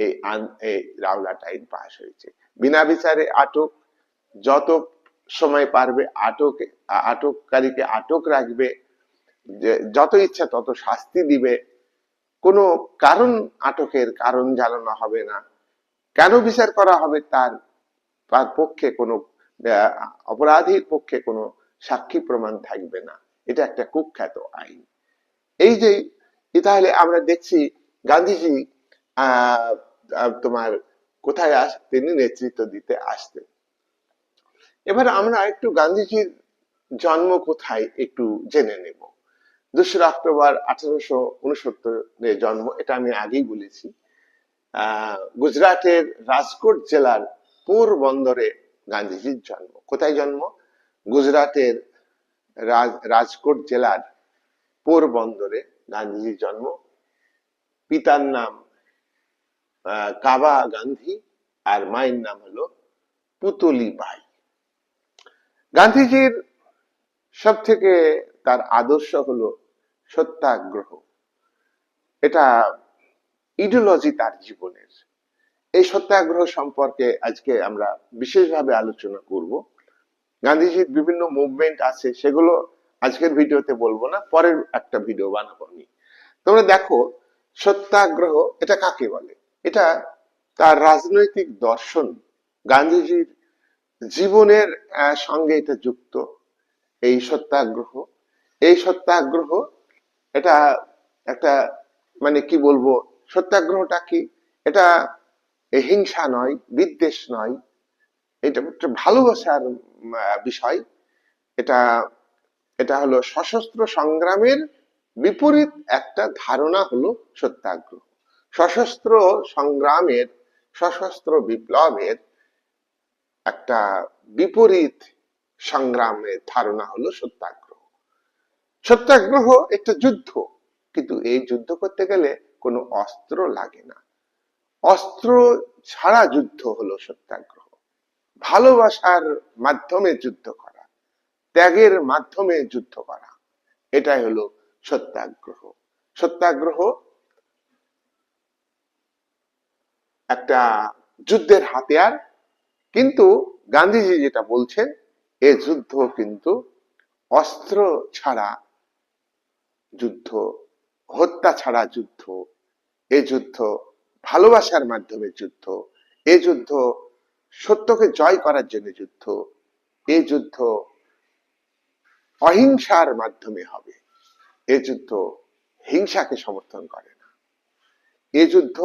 এই এই রাওলাট আইন হয়েছে। বিনা বিচারে আটক, যত সময় পারবে আটক, আটককারীকে আটক রাখবে যত ইচ্ছা তত শাস্তি দিবে। কোনো কারণ আটকের কারণ জানানো হবে না। কেন বিচার করা হবে তার তার পক্ষে কোনো অপরাধীর পক্ষে কোনো সাক্ষী প্রমাণ থাকবে না। এটা একটা কুখ্যাত আইন। এই যে তাহলে আমরা দেখছি গান্ধীজি তোমার কোথায় আস, তিনি নেতৃত্ব দিতে আসতেন। এবার আমরা একটু গান্ধীজির জন্ম কোথায় একটু জেনে নেব। দোসরা অক্টোবর আঠারোশো উনসত্তরে জন্ম, এটা আমি আগেই বলেছি। গুজরাটের রাজকোট জেলার পোরবন্দরে গান্ধীজির জন্ম। কোথায় জন্ম? গুজরাটের রাজ- রাজকোট জেলার পোরবন্দরে গান্ধীজির জন্ম। পিতার নাম কাবা গান্ধী আর মায়ের নাম হলো পুতলি বাই। গান্ধীজির সব থেকে তার আদর্শ হলো সত্যাগ্রহ। এটা ইডিওলজি তার জীবনের। এই সত্যাগ্রহ সম্পর্কে আজকে আমরা বিশেষভাবে আলোচনা করব। গান্ধীজির বিভিন্ন মুভমেন্ট আছে, সেগুলো আজকের ভিডিওতে বলব না, পরের একটা ভিডিও বানাবো আমি। তোমরা দেখো, সত্যাগ্রহ এটা কাকে বলে? এটা তার রাজনৈতিক দর্শন। গান্ধীজির জীবনের সঙ্গে এটা যুক্ত। এই সত্যাগ্রহ এই সত্যাগ্রহ এটা একটা মানে কি বলব, সত্যাগ্রহটা কি? এটা হিংসা নয়, বিদ্বেষ নয়। এটা একটা ভালোবাসার বিষয়। এটা এটা হলো সশস্ত্র সংগ্রামের বিপরীত একটা ধারণা হলো সত্যাগ্রহ। সশস্ত্র সংগ্রামের, সশস্ত্র বিপ্লবের একটা বিপরীত সংগ্রামের ধারণা হলো সত্যাগ্রহ। সত্যাগ্রহ একটা যুদ্ধ, কিন্তু এই যুদ্ধ করতে গেলে কোনো অস্ত্র লাগে না। অস্ত্র ছাড়া যুদ্ধ হলো সত্যাগ্রহ। ভালোবাসার মাধ্যমে যুদ্ধ করা, ত্যাগের মাধ্যমে যুদ্ধ করা, এটাই হলো সত্যাগ্রহ। সত্যাগ্রহ একটা যুদ্ধের হাতিয়ার। কিন্তু গান্ধীজি যেটা বলছেন, এ যুদ্ধ কিন্তু অস্ত্র ছাড়া যুদ্ধ, হত্যা ছাড়া যুদ্ধ, এ যুদ্ধ ভালোবাসার মাধ্যমে যুদ্ধ, এ যুদ্ধ সত্যকে জয় করার জন্য যুদ্ধ, এ যুদ্ধ অহিংসার মাধ্যমে হবে। এ যুদ্ধ হিংসাকে সমর্থন করে না। এ যুদ্ধ